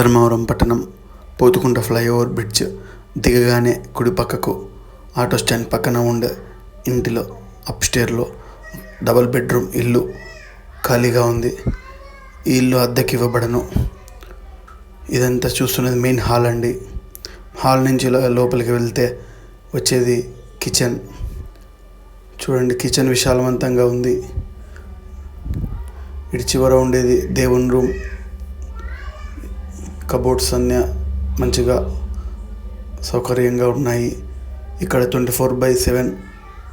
ధర్మవరం పట్టణం Pothukunta flyover bridge దిగగానే కుడి పక్కకు ఆటో స్టాండ్ పక్కన ఉండే ఇంటిలో అప్స్టేర్లో డబల్ బెడ్రూమ్ ఇల్లు ఖాళీగా ఉంది. ఈ ఇల్లు అద్దెకి ఇవ్వబడను ఇదంతా చూస్తున్నది మెయిన్ హాల్ అండి. హాల్ నుంచి లోపలికి వెళ్తే వచ్చేది కిచెన్. చూడండి కిచెన్ విశాలవంతంగా ఉంది. ఇటు చివర ఉండేది దేవుని రూమ్. కబోర్డ్స్ అన్నీ మంచిగా సౌకర్యంగా ఉన్నాయి. ఇక్కడ ట్వంటీ ఫోర్ బై సెవెన్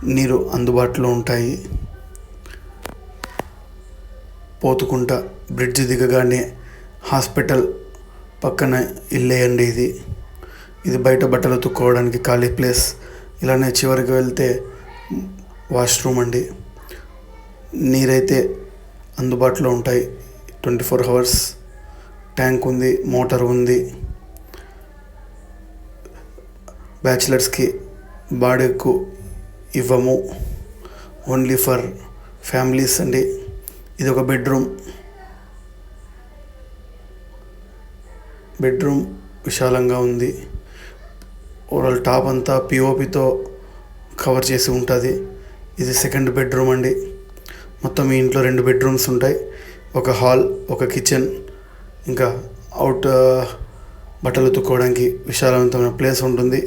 నీరు అందుబాటులో ఉంటాయి. పోతుకుంట బ్రిడ్జ్ దిగగానే హాస్పిటల్ పక్కన ఇల్లే అండి ఇది. ఇది బయట బట్టలు ఉతుక్కోవడానికి ఖాళీ ప్లేస్. ఇలానే చివరికి వెళ్తే వాష్రూమ్ అండి. నీరైతే అందుబాటులో ఉంటాయి ట్వంటీ ఫోర్ అవర్స్. ట్యాంక్ ఉంది మోటార్ ఉంది బ్యాచిలర్స్కి బాడీకు ఇవ్వము. ఓన్లీ ఫర్ ఫ్యామిలీస్ అండి. ఇది ఒక బెడ్రూమ్. బెడ్రూమ్ విశాలంగా ఉంది. ఓవరాల్ టాప్ అంతా పిఓపితో కవర్ చేసి ఉంటుంది. ఇది సెకండ్ బెడ్రూమ్ అండి. మొత్తం ఈ ఇంట్లో రెండు బెడ్రూమ్స్ ఉంటాయి. ఒక హాల్ ఒక కిచెన్. ఇంకా అవుట్ బట్టలు ఉతుక్కోవడానికి విశాలవంతమైన ప్లేస్ ఉంటుంది.